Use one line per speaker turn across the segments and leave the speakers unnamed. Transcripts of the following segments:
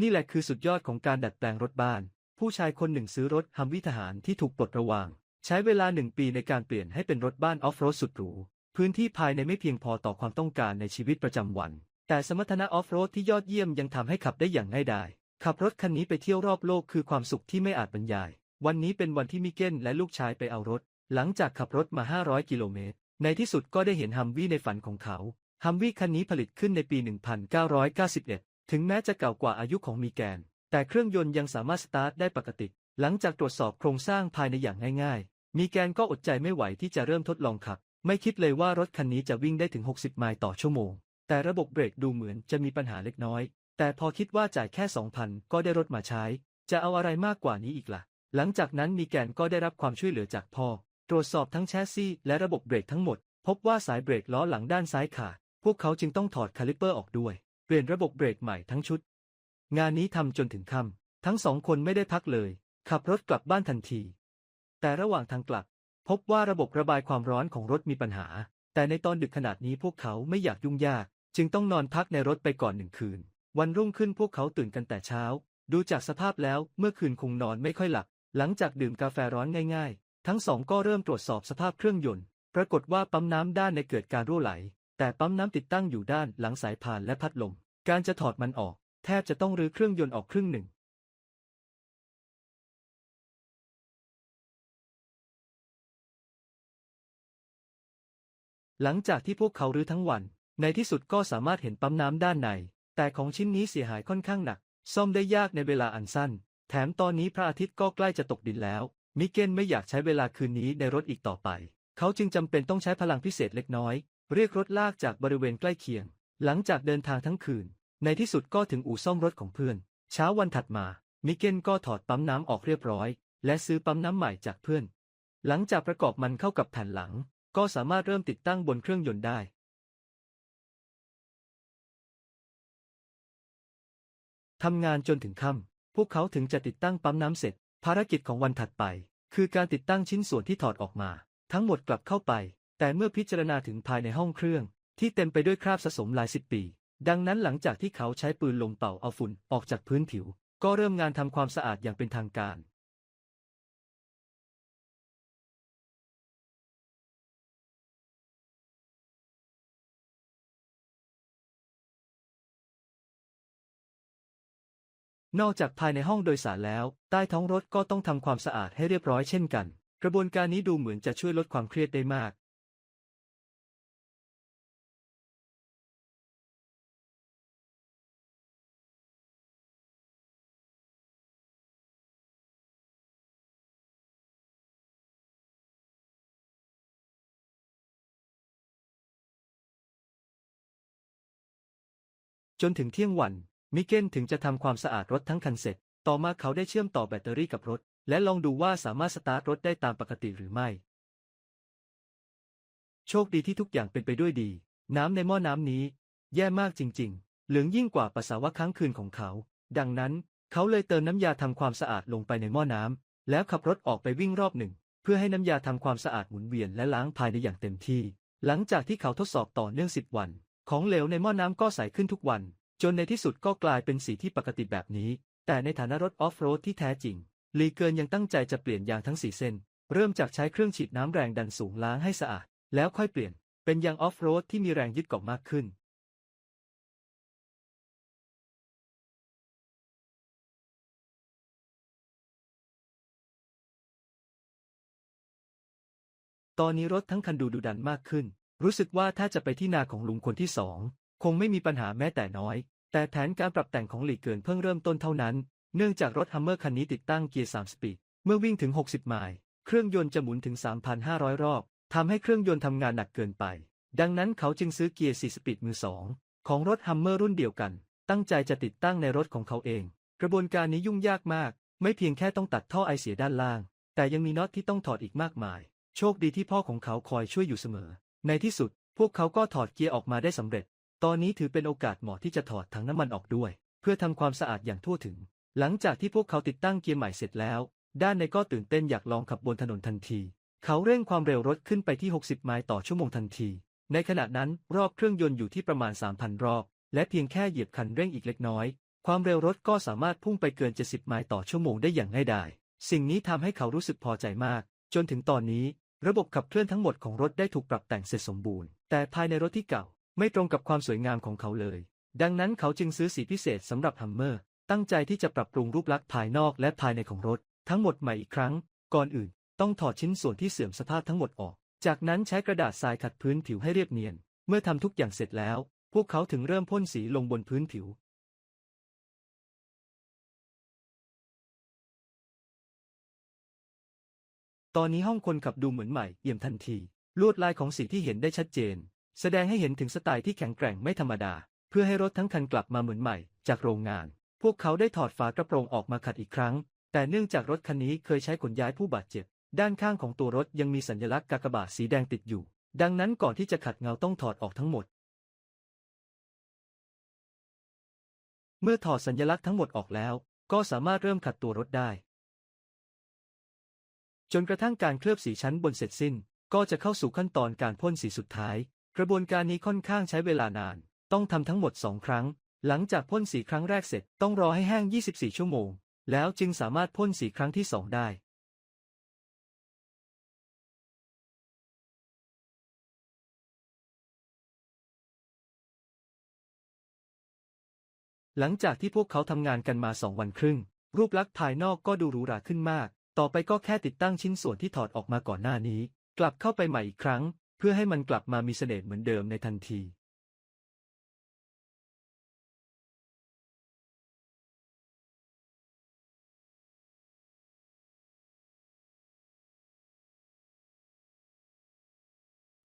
นี่แหละคือสุดยอดของการดัดแปลงรถบ้าน ผู้ชายคนหนึ่งซื้อรถฮัมวิทหารที่ถูกปลดระวาง ใช้เวลาหนึ่งปีในการเปลี่ยนให้เป็นรถบ้านออฟโรดสุดหรู พื้นที่ภายในไม่เพียงพอต่อความต้องการในชีวิตประจำวัน แต่สมรรถนะออฟโรดที่ยอดเยี่ยมยังทำให้ขับได้อย่างง่ายดายขับรถคันนี้ไปเที่ยวรอบโลกคือความสุขที่ไม่อาจบรรยาย วันนี้เป็นวันที่มิเกนและลูกชายไปเอารถ หลังจากขับรถมา 500 กิโลเมตร ในที่สุดก็ได้เห็นฮัมวี่ในฝันของเขา ฮัมวี่คันนี้ผลิตขึ้นในปี 1991 ถึงแม้จะเก่ากว่าอายุของมีแกน แต่เครื่องยนต์ยังสามารถสตาร์ทได้ปกติ หลังจากตรวจสอบโครงสร้างภายในอย่างง่ายๆ มีแกนก็อดใจไม่ไหวที่จะเริ่มทดลองขับ ไม่คิดเลยว่ารถคันนี้จะวิ่งได้ถึง 60 ไมล์ต่อชั่วโมง แต่ระบบเบรกดูเหมือนจะมีปัญหาเล็กน้อย แต่พอคิดว่าจ่ายแค่ 2,000 ก็ได้รถมาใช้ จะเอาอะไรมากกว่านี้อีกล่ะ หลังจากนั้นมีแกนก็ได้รับความช่วยเหลือจากพ่อ ตรวจสอบทั้งแชสซีและระบบเบรกทั้งหมด พบว่าสายเบรกล้อหลังด้านซ้ายขาด พวกเขาจึงต้องถอดคาลิปเปอร์ออกด้วย เปลี่ยนระบบเบรกใหม่ทั้งชุด งานนี้ทำจนถึงค่ำทั้งสองคนไม่ได้พักเลย ขับรถกลับบ้านทันที แต่ระหว่างทางกลับ พบว่าระบบระบายความร้อนของรถมีปัญหา แต่ในตอนดึกขนาดนี้พวกเขาไม่อยากยุ่งยาก จึงต้องนอนพักในรถไปก่อนหนึ่งคืน วันรุ่งขึ้นพวกเขาตื่นกันแต่เช้า ดูจากสภาพแล้วเมื่อคืนคงนอนไม่ค่อยหลับ หลังจากดื่มกาแฟร้อนง่าย ๆ ทั้งสองก็เริ่มตรวจสอบสภาพเครื่องยนต์ ปรากฏว่าปั๊มน้ำด้านในเกิดการรั่วไหล แต่ปั๊มน้ำติดตั้งอยู่ด้านหลังสายพานและพัดลม การจะถอดมันออก แทบจะต้องรื้อเครื่องยนต์ออกครึ่งหนึ่ง หลังจากที่พวกเขารื้อทั้งวัน ในที่สุดก็สามารถเห็นปั๊มน้ำด้านใน แต่ของชิ้นนี้เสียหายค่อนข้างหนัก ซ่อมได้ยากในเวลาอันสั้น แถมตอนนี้พระอาทิตย์ก็ใกล้จะตกดินแล้ว มิเกนไม่อยากใช้เวลาคืนนี้ในรถอีกต่อไป เขาจึงจำเป็นต้องใช้พลังพิเศษเล็กน้อย เรียกรถลากจากบริเวณใกล้เคียง หลังจากเดินทางทั้งคืน ในที่สุดก็ถึงอู่ซ่อมรถของเพื่อน เช้าวันถัดมา มิเกนก็ถอดปั๊มน้ำออกเรียบร้อย และซื้อปั๊มน้ำใหม่จากเพื่อน หลังจากประกอบมันเข้ากับแผ่นหลัง ก็สามารถเริ่มติดตั้งบนเครื่องยนต์ได้ ทำงานจนถึงค่ำพวกเขาถึงจะติดตั้งปั๊มน้ำเสร็จ ภารกิจของวันถัดไป คือการติดตั้งชิ้นส่วนที่ถอดออกมา ทั้งหมดกลับเข้าไป แต่เมื่อพิจารณาถึงภายในห้องเครื่อง ที่เต็มไปด้วยคราบสะสมหลายสิบปี ดังนั้นหลังจากที่เขาใช้ปืนลมเป่าเอาฝุ่นออกจากพื้นผิว ก็เริ่มงานทำความสะอาดอย่างเป็นทางการ นอกจากภายในห้องโดยสารแล้ว ใต้ท้องรถก็ต้องทำความสะอาดให้เรียบร้อยเช่นกัน กระบวนการนี้ดูเหมือนจะช่วยลดความเครียดได้มาก จนถึงเที่ยงวัน มิเกนถึงจะทำความสะอาดรถทั้งคันเสร็จ ต่อมาเขาได้เชื่อมต่อแบตเตอรี่กับรถ และลองดูว่าสามารถสตาร์ทรถได้ตามปกติหรือไม่ โชคดีที่ทุกอย่างเป็นไปด้วยดี น้ำในหม้อน้ำนี้ แย่มากจริง ๆ เหลืองยิ่งกว่าปัสสาวะค้างคืนของเขา ดังนั้นเขาเลยเติมน้ำยาทำความสะอาดลงไปในหม้อน้ำแล้วขับรถออกไปวิ่งรอบหนึ่ง เพื่อให้น้ำยาทำความสะอาดหมุนเวียนและล้างภายในอย่างเต็มที่ หลังจากที่เขาทดสอบต่อเนื่องสิบวัน ของเหลวในหม้อน้ำก็ใสขึ้นทุกวัน จนในที่สุดก็กลายเป็นสีที่ปกติแบบนี้ แต่ในฐานะรถออฟโรดที่แท้จริง ลีเกินยังตั้งใจจะเปลี่ยนยางทั้งสี่เส้น เริ่มจากใช้เครื่องฉีดน้ำแรงดันสูงล้างให้สะอาด แล้วค่อยเปลี่ยน เป็นยางออฟโรดที่มีแรงยึดเกาะมากขึ้น ตอนนี้รถทั้งคันดูดุดันมากขึ้น รู้สึกว่าถ้าจะไปที่นาของลุงคนที่สอง คงไม่มีปัญหาแม้แต่น้อย แต่แผนการปรับแต่งของหลีเกินเพิ่งเริ่มต้นเท่านั้น เนื่องจากรถฮัมเมอร์คันนี้ติดตั้งเกียร์ 3 สปีด เมื่อวิ่งถึง 60 ไมล์เครื่องยนต์จะหมุนถึง 3,500 รอบทำให้เครื่องยนต์ทำงานหนักเกินไป ดังนั้นเขาจึงซื้อเกียร์ 4 สปีดมือสองของรถฮัมเมอร์รุ่นเดียวกัน ตั้งใจจะติดตั้งในรถของเขาเอง กระบวนการนี้ยุ่งยากมาก ไม่เพียงแค่ต้องตัดท่อไอเสียด้านล่าง แต่ยังมีน็อตที่ต้องถอดอีกมากมาย โชคดีที่พ่อของเขาคอยช่วยอยู่เสมอ ในที่สุด พวกเขาก็ถอดเกียร์ออกมาได้สำเร็จ ตอนนี้ถือเป็นโอกาสเหมาะที่จะถอดถังน้ำมันออกด้วย เพื่อทำความสะอาดอย่างทั่วถึง หลังจากที่พวกเขาติดตั้งเกียร์ใหม่เสร็จแล้ว ด้านในก็ตื่นเต้นอยากลองขับบนถนนทันที เขาเร่งความเร็วรถขึ้นไปที่ 60 ไมล์ต่อชั่วโมงทันที ในขณะนั้นรอบเครื่องยนต์อยู่ที่ประมาณ 3,000 รอบ และเพียงแค่เหยียบคันเร่งอีกเล็กน้อย ความเร็วรถก็สามารถพุ่งไปเกิน 70 ไมล์ต่อชั่วโมงได้อย่างง่ายดาย สิ่งนี้ทำให้เขารู้สึกพอใจมาก จนถึงตอนนี้ ระบบขับเคลื่อนทั้งหมดของรถได้ถูกปรับแต่งเสร็จสมบูรณ์ แต่ภายในรถที่เก่า ไม่ตรงกับความสวยงามของเขาเลย ดังนั้นเขาจึงซื้อสีพิเศษสำหรับฮัมเมอร์ ตั้งใจที่จะปรับปรุงรูปลักษณ์ภายนอกและภายในของรถ ทั้งหมดใหม่อีกครั้ง ก่อนอื่น ต้องถอดชิ้นส่วนที่เสื่อมสภาพทั้งหมดออก จากนั้นใช้กระดาษทรายขัดพื้นผิวให้เรียบเนียน เมื่อทำทุกอย่างเสร็จแล้ว พวกเขาถึงเริ่มพ่นสีลงบนพื้นผิว ตอนนี้ห้องคนขับดูเหมือนใหม่เอี่ยมทันที ลวดลายของสีที่เห็นได้ชัดเจน แสดงให้เห็นถึงสไตล์ที่แข็งแกร่งไม่ธรรมดา เพื่อให้รถทั้งคันกลับมาเหมือนใหม่ จากโรงงาน พวกเขาได้ถอดฝากระโปรงออกมาขัดอีกครั้ง แต่เนื่องจากรถคันนี้เคยใช้ขนย้ายผู้บาดเจ็บ ด้านข้างของตัวรถยังมีสัญลักษณ์กากบาทสีแดงติดอยู่ ดังนั้นก่อนที่จะขัดเงาต้องถอดออกทั้งหมด เมื่อถอดสัญลักษณ์ทั้งหมดออกแล้ว ก็สามารถเริ่มขัดตัวรถได้ จนกระทั่งการเคลือบสีชั้นบนเสร็จสิ้น ก็จะเข้าสู่ขั้นตอนการพ่นสีสุดท้าย กระบวนการนี้ค่อนข้างใช้เวลานาน ต้องทำทั้งหมด 2 ครั้ง หลังจากพ่นสีครั้งแรกเสร็จต้องรอให้แห้ง 24 ชั่วโมง แล้วจึงสามารถพ่นสีครั้งที่ 2 ได้หลังจากที่พวกเขาทำงานกันมาสองวันครึ่ง รูปลักษณ์ภายนอกก็ดูหรูหราขึ้นมาก ต่อไปก็แค่ติดตั้งชิ้นส่วนที่ถอดออกมาก่อนหน้านี้ กลับเข้าไปใหม่อีกครั้ง เพื่อให้มันกลับมามีเสน่ห์เหมือนเดิมในทันที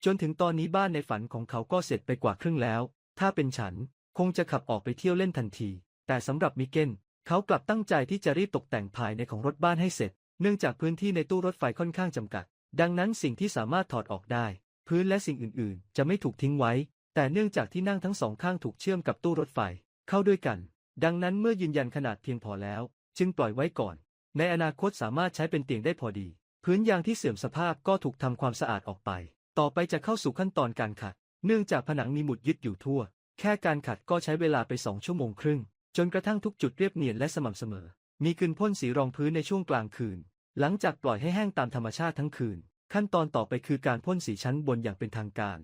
จนถึงตอนนี้บ้านในฝันของเขาก็เสร็จไปกว่าครึ่งแล้ว ถ้าเป็นฉันคงจะขับออกไปเที่ยวเล่นทันที แต่สำหรับมิเกนเขากลับตั้งใจที่จะรีบตกแต่งภายในของรถบ้านให้เสร็จ เนื่องจากพื้นที่ในตู้รถไฟค่อนข้างจำกัด ดังนั้นสิ่งที่สามารถถอดออกได้ พื้นและสิ่งอื่นๆ จะไม่ถูกทิ้งไว้ แต่เนื่องจากที่นั่งทั้งสองข้างถูกเชื่อมกับตู้รถไฟเข้าด้วยกัน ดังนั้นเมื่อยืนยันขนาดเพียงพอแล้ว จึงปล่อยไว้ก่อน ในอนาคตสามารถใช้เป็นเตียงได้พอดี พื้นยางที่เสื่อมสภาพก็ถูกทำความสะอาดออกไป ต่อไปจะเข้าสู่ขั้นตอนการขัด เนื่องจากผนังมีหมุดยึดอยู่ทั่ว แค่การขัดก็ใช้เวลาไปสองชั่วโมงครึ่ง จนกระทั่งทุกจุดเรียบเนียนและสม่ำเสมอ มีกลืนพ่นสีรองพื้นในช่วงกลางคืน หลังจากปล่อยให้แห้งตามธรรมชาติทั้งคืน ขั้นตอนต่อไปคือการพ่นสีชั้นบนอย่างเป็นทางการ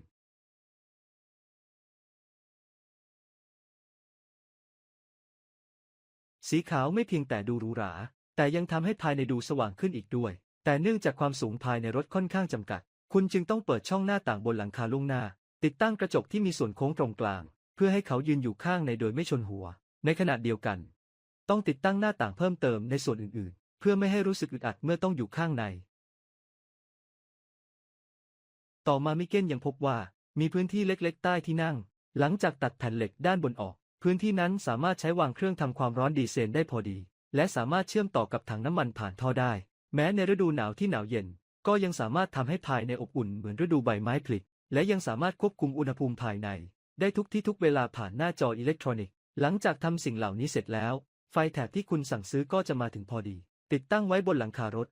สีขาวไม่เพียงแต่ดูหรูหรา แต่ยังทำให้ภายในดูสว่างขึ้นอีกด้วย แต่เนื่องจากความสูงภายในรถค่อนข้างจำกัด คุณจึงต้องเปิดช่องหน้าต่างบนหลังคาล่วงหน้า ติดตั้งกระจกที่มีส่วนโค้งตรงกลาง เพื่อให้เขายืนอยู่ข้างในโดยไม่ชนหัว ในขณะเดียวกัน ต้องติดตั้งหน้าต่างเพิ่มเติมในส่วนอื่นๆ เพื่อไม่ให้รู้สึกอึดอัดเมื่อต้องอยู่ข้างใน ต่อมามิเกนยังพบว่า มีพื้นที่เล็กๆ ใต้ที่นั่ง หลังจากตัดแผ่นเหล็กด้านบนออก พื้นที่นั้นสามารถใช้วางเครื่องทำความร้อนดีเซลได้พอดี และสามารถเชื่อมต่อกับถังน้ำมันผ่านท่อได้ แม้ในฤดูหนาวที่หนาวเย็น ก็ยังสามารถทำให้ภายในอบอุ่นเหมือนฤดูใบไม้ผลิและยังสามารถควบคุมอุณหภูมิภายใน ได้ทุกที่ทุกเวลาผ่านหน้าจออิเล็กทรอนิกส์ หลังจากทำสิ่งเหล่านี้เสร็จแล้ว ไฟแถบที่คุณสั่งซื้อก็จะมาถึงพอดี ติดตั้งไว้บนหลังคารถ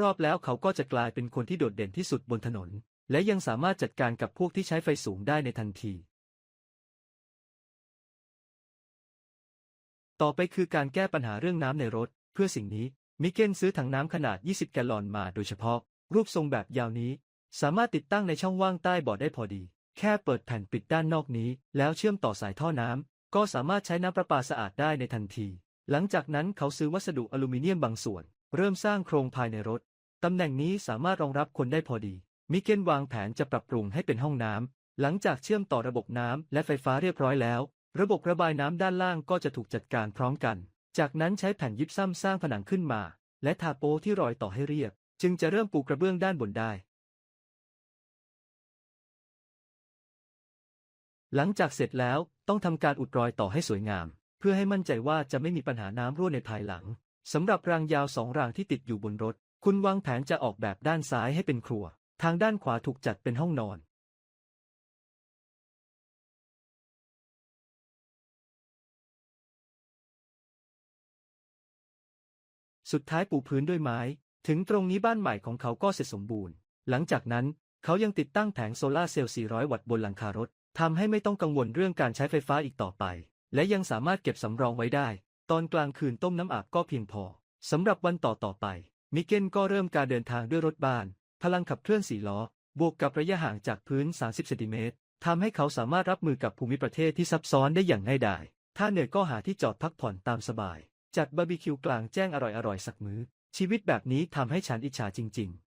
รอบๆ แล้วเขาก็จะกลายเป็นคนที่โดดเด่นที่สุดบนถนน และยังสามารถจัดการกับพวกที่ใช้ไฟสูงได้ในทันที ต่อไปคือการแก้ปัญหาเรื่องน้ำในรถ เพื่อสิ่งนี้ มิเกนซื้อถังน้ำขนาด 20 แกลลอนมาโดยเฉพาะ รูปทรงแบบยาวนี้ สามารถติดตั้งในช่องว่างใต้เบาะได้พอดี แค่เปิดแผ่นปิดด้านนอกนี้ แล้วเชื่อมต่อสายท่อน้ำก็สามารถใช้น้ำประปาสะอาดได้ในทันที หลังจากนั้นเขาซื้อวัสดุอลูมิเนียมบางส่วน เริ่มสร้างโครงภายในรถ ตำแหน่งนี้สามารถรองรับคนได้พอดี มิเกนวางแผนจะปรับปรุงให้เป็นห้องน้ำ หลังจากเชื่อมต่อระบบน้ำและไฟฟ้าเรียบร้อยแล้ว ระบบระบายน้ำด้านล่างก็จะถูกจัดการพร้อมกัน จากนั้นใช้แผ่นยิปซัมสร้างผนังขึ้นมา และทาโปที่รอยต่อให้เรียบ จึงจะเริ่มปูกระเบื้องด้านบนได้ หลังจากเสร็จแล้วต้องทำการอุดรอยต่อให้สวยงาม พื่อให้มั่นใจว่าจะไม่มีปัญหาน้ำรั่วในภายหลังสำหรับรางยาวสองรางที่ติดอยู่บนรถ คุณวางแผนจะออกแบบด้านซ้ายให้เป็นครัว ทางด้านขวาถูกจัดเป็นห้องนอน สุดท้ายปูพื้นด้วยไม้ ถึงตรงนี้บ้านใหม่ของเขาก็เสร็จสมบูรณ์ หลังจากนั้นเขายังติดตั้งแผงโซลาร์เซลล์ 400 วัตต์บนหลังคารถทำให้ไม่ต้องกังวลเรื่องการใช้ไฟฟ้าอีกต่อไป และยังสามารถเก็บสำรองไว้ได้ ตอนกลางคืนต้มน้ำอาบก็เพียงพอสำหรับวันต่อต่อไป มิเกนก็เริ่มการเดินทางด้วยรถบ้าน พลังขับเคลื่อนสี่ล้อ บวกกับระยะห่างจากพื้น 30เซนติเมตรทำให้เขาสามารถรับมือกับภูมิประเทศที่ซับซ้อนได้อย่างง่ายดาย ถ้าเหนื่อยก็หาที่จอดพักผ่อนตามสบาย จัดบาร์บีคิวกลางแจ้งอร่อยๆสักมื้อ ชีวิตแบบนี้ทำให้ฉันอิจฉาจริง ๆ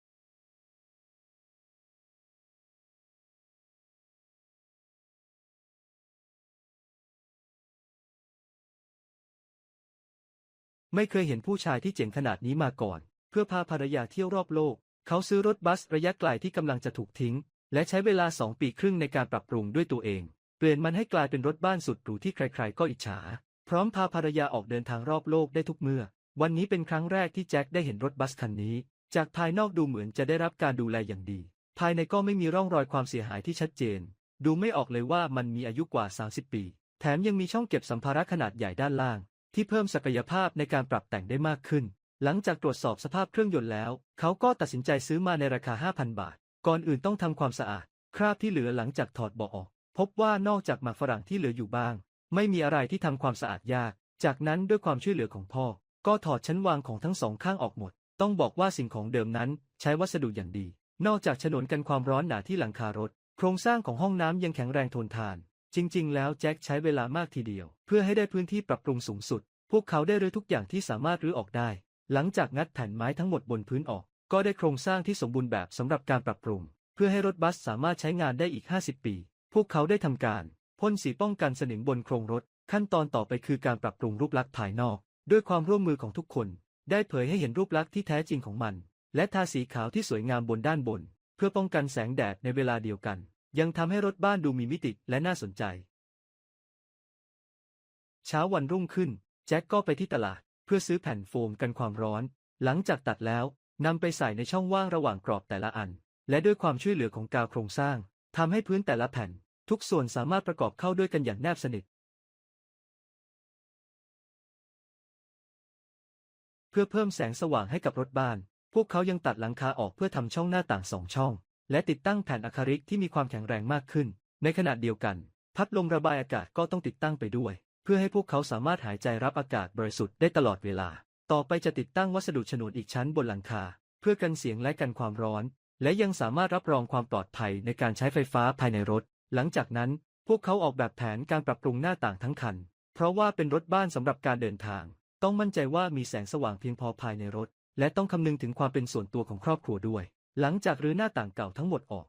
ไม่เคยเห็นผู้ชายที่เจ๋งขนาดนี้มาก่อน เพื่อพาภรรยาเที่ยวรอบโลก เขาซื้อรถบัสระยะไกลที่กำลังจะถูกทิ้ง และใช้เวลาสองปีครึ่งในการปรับปรุงด้วยตัวเอง เปลี่ยนมันให้กลายเป็นรถบ้านสุดหรูที่ใครๆ ก็อิจฉา พร้อมพาภรรยาออกเดินทางรอบโลกได้ทุกเมื่อ วันนี้เป็นครั้งแรกที่แจ็คได้เห็นรถบัสคันนี้ จากภายนอกดูเหมือนจะได้รับการดูแลอย่างดี ภายในก็ไม่มีร่องรอยความเสียหายที่ชัดเจน ดูไม่ออกเลยว่ามันมีอายุกว่า 30 ปี แถมยังมีช่องเก็บสัมภาระขนาดใหญ่ด้านล่าง ที่เพิ่มศักยภาพในการปรับแต่งได้มากขึ้น หลังจากตรวจสอบสภาพเครื่องยนต์แล้ว เขาก็ตัดสินใจซื้อมาในราคา 5,000 บาท ก่อนอื่นต้องทำความสะอาด คราบที่เหลือหลังจากถอดเบาะออก พบว่านอกจากหมากฝรั่งที่เหลืออยู่บ้าง ไม่มีอะไรที่ทำความสะอาดยาก จากนั้นด้วยความช่วยเหลือของพ่อ ก็ถอดชั้นวางของทั้งสองข้างออกหมด ต้องบอกว่าสิ่งของเดิมนั้นใช้วัสดุอย่างดี นอกจากฉนวนกันความร้อนหนาที่หลังคารถ โครงสร้างของห้องน้ำยังแข็งแรงทนทาน จริง ๆ แล้วแจ็คใช้เวลามากทีเดียว เพื่อให้ได้พื้นที่ปรับปรุงสูงสุด พวกเขาได้รื้อทุกอย่างที่สามารถรื้อออกได้ หลังจากงัดแผ่นไม้ทั้งหมดบนพื้นออก ก็ได้โครงสร้างที่สมบูรณ์แบบสำหรับการปรับปรุง เพื่อให้รถบัสสามารถใช้งานได้อีก 50 ปี พวกเขาได้ทำการพ่นสีป้องกันสนิมบนโครงรถ ขั้นตอนต่อไปคือการปรับปรุงรูปลักษณ์ภายนอก ด้วยความร่วมมือของทุกคน ได้เผยให้เห็นรูปลักษณ์ที่แท้จริงของมัน และทาสีขาวที่สวยงามบนด้านบน เพื่อป้องกันแสงแดดในเวลาเดียวกัน ยังทำให้รถบ้านดูมีมิติและน่าสนใจ เช้าวันรุ่งขึ้น แจ็คก็ไปที่ตลาด เพื่อซื้อแผ่นโฟมกันความร้อน หลังจากตัดแล้วนำไปใส่ในช่องว่างระหว่างกรอบแต่ละอัน และด้วยความช่วยเหลือของกาวโครงสร้างทำให้พื้นแต่ละแผ่น ทุกส่วนสามารถประกอบเข้าด้วยกันอย่างแนบสนิท เพื่อเพิ่มแสงสว่างให้กับรถบ้าน พวกเขายังตัดหลังคาออกเพื่อทำช่องหน้าต่างสองช่อง และติดตั้งแผ่นอะคริลิกที่มีความแข็งแรงมากขึ้น ในขณะเดียวกัน พัดลมระบายอากาศก็ต้องติดตั้งไปด้วย เพื่อให้พวกเขาสามารถหายใจรับอากาศบริสุทธิ์ได้ตลอดเวลา ต่อไปจะติดตั้งวัสดุฉนวนอีกชั้นบนหลังคา เพื่อกันเสียงและกันความร้อน และยังสามารถรับรองความปลอดภัยในการใช้ไฟฟ้าภายในรถ หลังจากนั้น พวกเขาออกแบบแผนการปรับปรุงหน้าต่างทั้งคัน เพราะว่าเป็นรถบ้านสำหรับการเดินทาง ต้องมั่นใจว่ามีแสงสว่างเพียงพอภายในรถ และต้องคำนึงถึงความเป็นส่วนตัวของครอบครัวด้วย หลังจากรื้อหน้าต่างเก่าทั้งหมดออก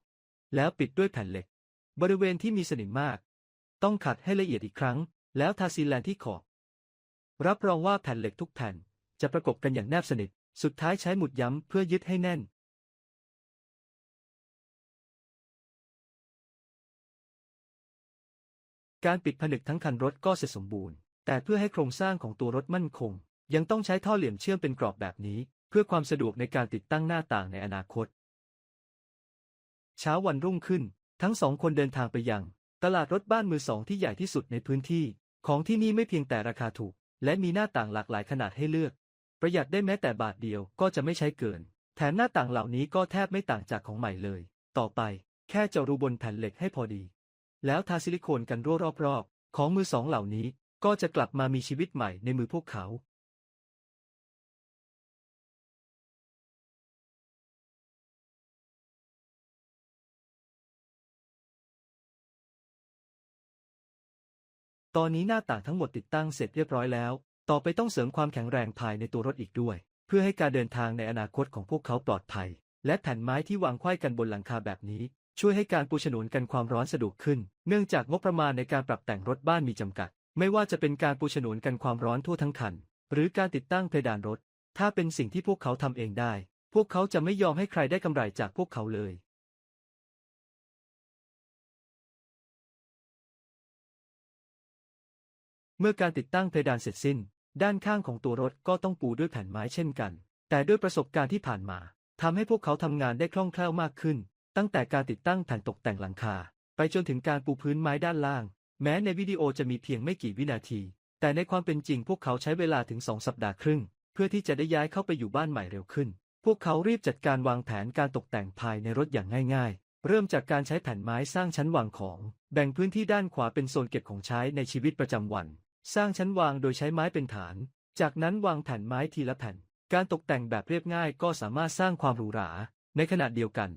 แล้วปิดด้วยแผ่นเหล็ก บริเวณที่มีสนิมมาก ต้องขัดให้ละเอียดอีกครั้ง แล้วทาซีแลนที่ขอบ รับรองว่าแผ่นเหล็กทุกแผ่นจะประกบกันอย่างแนบสนิท สุดท้ายใช้หมุดย้ำเพื่อยึดให้แน่น การปิดผนึกทั้งคันรถก็เสร็จสมบูรณ์ แต่เพื่อให้โครงสร้างของตัวรถมั่นคง ยังต้องใช้ท่อเหลี่ยมเชื่อมเป็นกรอบแบบนี้ เพื่อความสะดวกในการติดตั้งหน้าต่างในอนาคต เช้าวันรุ่งขึ้น ทั้งสองคนเดินทางไปยัง ตลาดรถบ้านมือสองที่ใหญ่ที่สุดในพื้นที่ ของที่นี่ไม่เพียงแต่ราคาถูก และมีหน้าต่างหลากหลายขนาดให้เลือก ประหยัดได้แม้แต่บาทเดียวก็จะไม่ใช้เกิน แถมหน้าต่างเหล่านี้ก็แทบไม่ต่างจากของใหม่เลย ต่อไป แค่เจาะรูบนแผ่นเหล็กให้พอดี แล้วทาซิลิโคนกันรั่วรอบๆของมือสองเหล่านี้ก็จะกลับมามีชีวิตใหม่ในมือพวกเขา ตอนนี้หน้าต่างทั้งหมดติดตั้งเสร็จเรียบร้อยแล้ว ต่อไปต้องเสริมความแข็งแรงภายในตัวรถอีกด้วย เพื่อให้การเดินทางในอนาคตของพวกเขาปลอดภัย และแผ่นไม้ที่วางไขว้กันบนหลังคาแบบนี้ ช่วยให้การปูฉนวนกันความร้อนสะดวกขึ้น เนื่องจากงบประมาณในการปรับแต่งรถบ้านมีจำกัด ไม่ว่าจะเป็นการปูฉนวนกันความร้อนทั่วทั้งคัน หรือการติดตั้งเพดานรถ ถ้าเป็นสิ่งที่พวกเขาทำเองได้ พวกเขาจะไม่ยอมให้ใครได้กำไรจากพวกเขาเลย เมื่อการติดตั้งเพดานเสร็จสิ้น ด้านข้างของตัวรถก็ต้องปูด้วยแผ่นไม้เช่นกัน แต่ด้วยประสบการณ์ที่ผ่านมาทำให้พวกเขาทำงานได้คล่องแคล่วมากขึ้น ตั้งแต่การติดตั้งแผ่นตกแต่งหลังคา ไปจนถึงการปูพื้นไม้ด้านล่าง แม้ในวิดีโอจะมีเพียงไม่กี่วินาที แต่ในความเป็นจริงพวกเขาใช้เวลาถึง2สัปดาห์ครึ่ง เพื่อที่จะได้ย้ายเข้าไปอยู่บ้านใหม่เร็วขึ้น พวกเขารีบจัดการวางแผนการตกแต่งภายในรถอย่างง่าย ๆ เริ่มจากการใช้แผ่นไม้สร้างชั้นวางของ แบ่งพื้นที่ด้านขวาเป็นโซนเก็บของใช้ในชีวิตประจำวัน สร้างชั้นวางโดยใช้ไม้เป็นฐาน จากนั้นวางแผ่นไม้ทีละแผ่น การตกแต่งแบบเรียบง่ายก็สามารถสร้างความหรูหรา ในขณะเดียวกัน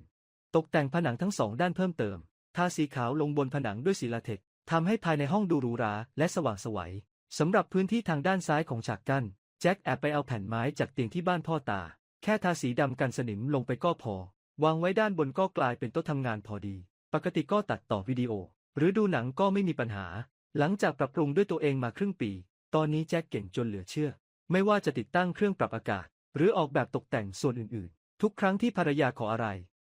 ตกแต่งผนังทั้งสองด้านเพิ่มเติม ทาสีขาวลงบนผนังด้วยสีลาเทกทำให้ภายในห้องดูหรูหราและสว่างไสวัยสำหรับพื้นที่ทางด้านซ้ายของฉากกั้นแจ็คแอบไปเอาแผ่นไม้จากเตียงที่บ้านพ่อตา แค่ทาสีดำกันสนิมลงไปก็พอ วางไว้ด้านบนก็กลายเป็นโต๊ะทำงานพอดี ปกติก็ตัดต่อวิดีโอ หรือดูหนังก็ไม่มีปัญหา หลังจากปรับปรุงด้วยตัวเองมาครึ่งปี ตอนนี้แจ็คเก่งจนเหลือเชื่อ ไม่ว่าจะติดตั้งเครื่องปรับอากาศ หรือออกแบบตกแต่งส่วนอื่นๆ ทุกครั้งที่ภรรยาขออะไร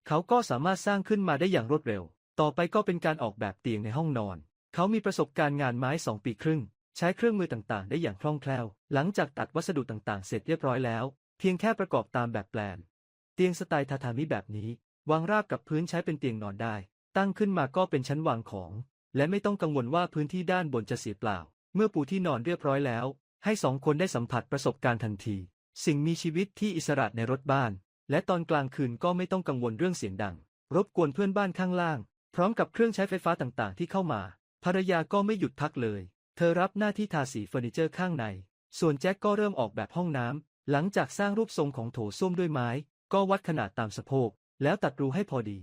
เขาก็สามารถสร้างขึ้นมาได้อย่างรวดเร็ว ต่อไปก็เป็นการออกแบบเตียงในห้องนอน เขามีประสบการณ์งานไม้สองปีครึ่ง ใช้เครื่องมือต่างๆ ได้อย่างคล่องแคล่ว หลังจากตัดวัสดุต่างๆ เสร็จเรียบร้อยแล้ว เพียงแค่ประกอบตามแบบแปลน เตียงสไตล์ทาทามิแบบนี้ วางราบกับพื้นใช้เป็นเตียงนอนได้ ตั้งขึ้นมาก็เป็นชั้นวางของ และไม่ต้องกังวลว่าพื้นที่ด้านบนจะเสียเปล่า เมื่อปูที่นอนเรียบร้อยแล้ว ให้สองคนได้สัมผัสประสบการณ์ทันที สิ่งมีชีวิตที่อิสระในรถบ้าน และตอนกลางคืนก็ไม่ต้องกังวลเรื่องเสียงดัง รบกวนเพื่อนบ้านข้างล่าง พร้อมกับเครื่องใช้ไฟฟ้าต่างๆ ที่เข้ามา ภรรยาก็ไม่หยุดพักเลย เธอรับหน้าที่ทาสีเฟอร์นิเจอร์ข้างใน ส่วนแจ็คก็เริ่มออกแบบห้องน้ำหลังจากสร้างรูปทรงของโถส้วมด้วยไม้ ก็วัดขนาดตามสะโพกแล้วตัดรูให้พอดี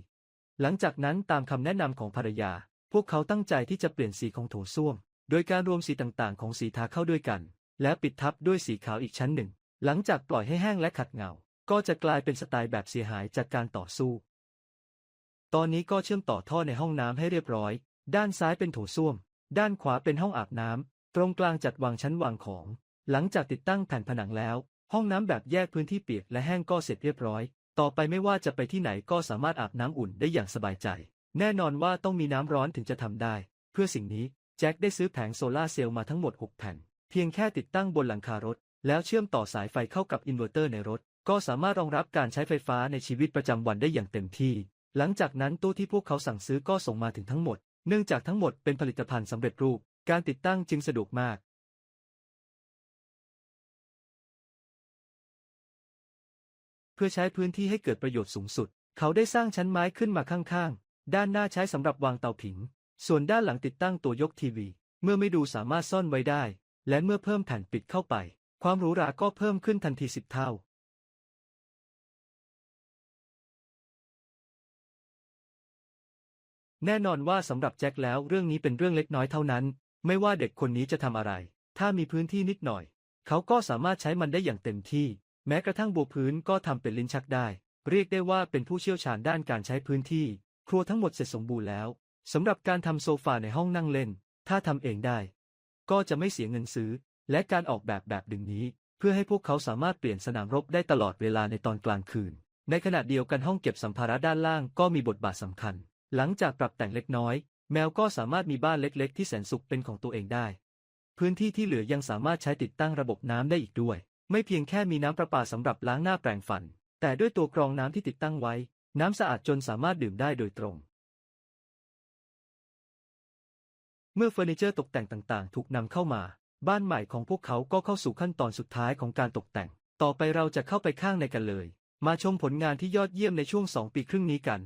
หลังจากนั้นตามคำแนะนำของภรรยา พวกเขาตั้งใจที่จะเปลี่ยนสีของโถส้วม โดยการรวมสีต่างๆ ของสีทาเข้าด้วยกัน แล้วปิดทับด้วยสีขาวอีกชั้นหนึ่ง หลังจากปล่อยให้แห้งและขัดเงา ก็จะกลายเป็นสไตล์แบบเสียหายจากการต่อสู้ ตอนนี้ก็เชื่อมต่อท่อในห้องน้ำให้เรียบร้อย ด้านซ้ายเป็นโถส้วม ด้านขวาเป็นห้องอาบน้ำตรงกลางจัดวางชั้นวางของ หลังจากติดตั้งแผ่นผนังแล้ว ห้องน้ำแบบแยกพื้นที่เปียกและแห้งก็เสร็จเรียบร้อย ต่อไปไม่ว่าจะไปที่ไหนก็สามารถอาบน้ำอุ่นได้อย่างสบายใจ แน่นอนว่าต้องมีน้ำร้อนถึงจะทำได้ เพื่อสิ่งนี้แจ็คได้ซื้อแผงโซลาร์เซลล์มาทั้งหมด 6 แผ่น เพียงแค่ติดตั้งบนหลังคารถ แล้วเชื่อมต่อสายไฟเข้ากับอินเวอร์เตอร์ในรถ ก็สามารถรองรับการใช้ไฟฟ้าในชีวิตประจำวันได้อย่างเต็มที่ หลังจากนั้นตู้ที่พวกเขาสั่งซื้อก็ส่งมาถึงทั้งหมด เนื่องจากทั้งหมดเป็นผลิตภัณฑ์สำเร็จรูป การติดตั้งจึงสะดวกมาก เพื่อใช้พื้นที่ให้เกิดประโยชน์สูงสุด เขาได้สร้างชั้นไม้ขึ้นมาข้างๆ ด้านหน้าใช้สำหรับวางเตาผิง ส่วนด้านหลังติดตั้งตัวยกทีวี เมื่อไม่ดูสามารถซ่อนไว้ได้ และเมื่อเพิ่มแผ่นปิดเข้าไป ความหรูหราก็เพิ่มขึ้นทันทีสิบเท่า แน่นอนว่าสำหรับแจ็คแล้วเรื่องนี้เป็นเรื่องเล็กน้อยเท่านั้น ไม่ว่าเด็กคนนี้จะทำอะไร ถ้ามีพื้นที่นิดหน่อย เขาก็สามารถใช้มันได้อย่างเต็มที่ แม้กระทั่งบัวพื้นก็ทำเป็นลิ้นชักได้ เรียกได้ว่าเป็นผู้เชี่ยวชาญด้านการใช้พื้นที่ ครัวทั้งหมดเสร็จสมบูรณ์แล้วสำหรับการทำโซฟาในห้องนั่งเล่น ถ้าทำเองได้ ก็จะไม่เสียเงินซื้อ และการออกแบบแบบดึงนี้ เพื่อให้พวกเขาสามารถเปลี่ยนสนามรบได้ตลอดเวลาในตอนกลางคืน ในขณะเดียวกันห้องเก็บสัมภาระด้านล่างก็มีบทบาทสำคัญ หลังจากปรับแต่งเล็กน้อย แมวก็สามารถมีบ้านเล็กๆ ที่แสนสุขเป็นของตัวเองได้ พื้นที่ที่เหลือยังสามารถใช้ติดตั้งระบบน้ำได้อีกด้วย ไม่เพียงแค่มีน้ำประปาสำหรับล้างหน้าแปรงฟัน แต่ด้วยตัวกรองน้ำที่ติดตั้งไว้ น้ำสะอาดจนสามารถดื่มได้โดยตรง เมื่อเฟอร์นิเจอร์ตกแต่งต่างๆ ถูกนำเข้ามา บ้านใหม่ของพวกเขาก็เข้าสู่ขั้นตอนสุดท้ายของการตกแต่ง ต่อไปเราจะเข้าไปข้างในกันเลย มาชมผลงานที่ยอดเยี่ยมในช่วง 2 ปีครึ่งนี้กัน